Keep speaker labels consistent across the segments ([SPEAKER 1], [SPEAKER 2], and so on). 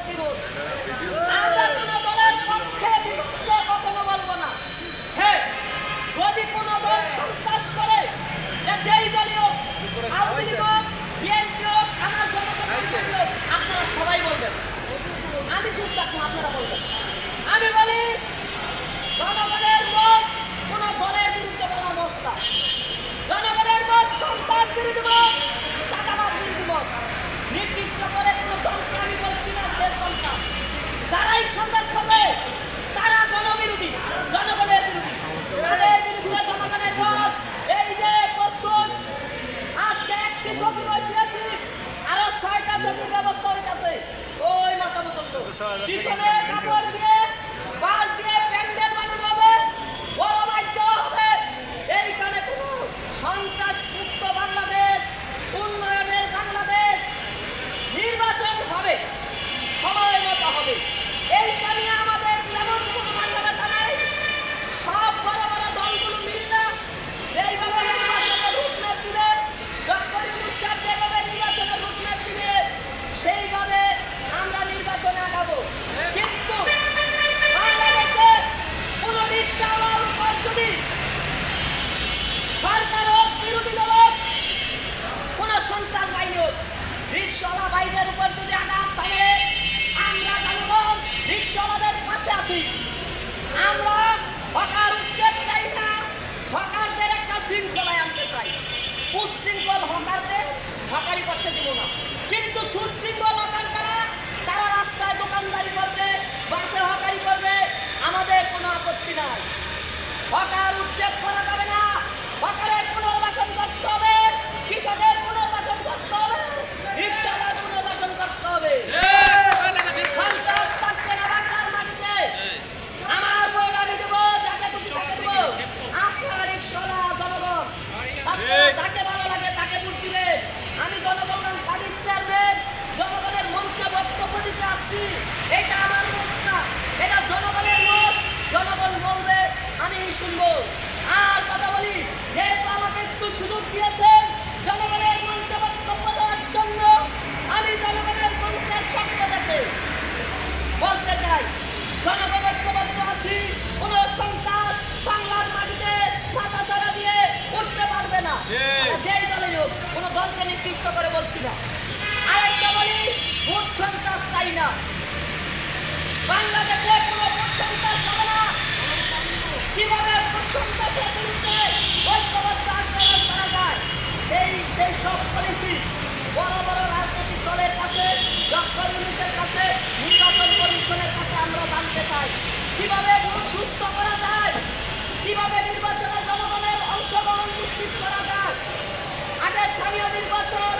[SPEAKER 1] ってる আমরা হকার উচ্ছেদ চাই না। হকারদের একটা শৃঙ্খলায় আনতে চাই। উচ্ছৃঙ্খল হকারদের হকারি করতে দিব না। চাই না। বাংলাদেশে কোনো প্রশংসা হবে না। প্রশংসা বিরুদ্ধে করা যায়? সেই সব পলিসি বড় বড় রাজনৈতিক দলের কাছে, ডক্টর ইউনিসের কাছে, নির্বাচন কমিশনের কাছে আমরা জানতে চাই, কীভাবে সুস্থ করা যায়? কীভাবে নির্বাচনে জনগণের অংশগ্রহণ নিশ্চিত করা যায়? আগের স্থানীয় নির্বাচন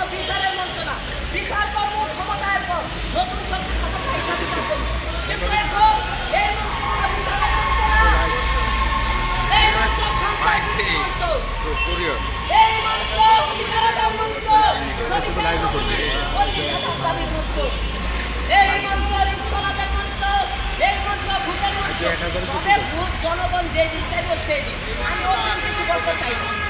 [SPEAKER 1] কোনো বিচারের মঞ্চ না। বিচার কর্ম ক্ষমতায় পর নতুন শক্তি ক্ষমতা হিসাবে শাসন কিন্তু এখন এই মঞ্চ কোনো বিচারের মঞ্চ না। এই মঞ্চ সন্ত্রাসী মঞ্চ। এই মঞ্চ অধিকারের মঞ্চ। শ্রমিকের দাবির মঞ্চ। এই মঞ্চ রিক্সওয়ালাদের মঞ্চ। এই মঞ্চ ভোটের মঞ্চ। তবে ভোট জনগণ যে দিন চাইব সেই দিন আমি অন্য কিছু বলতে চাই না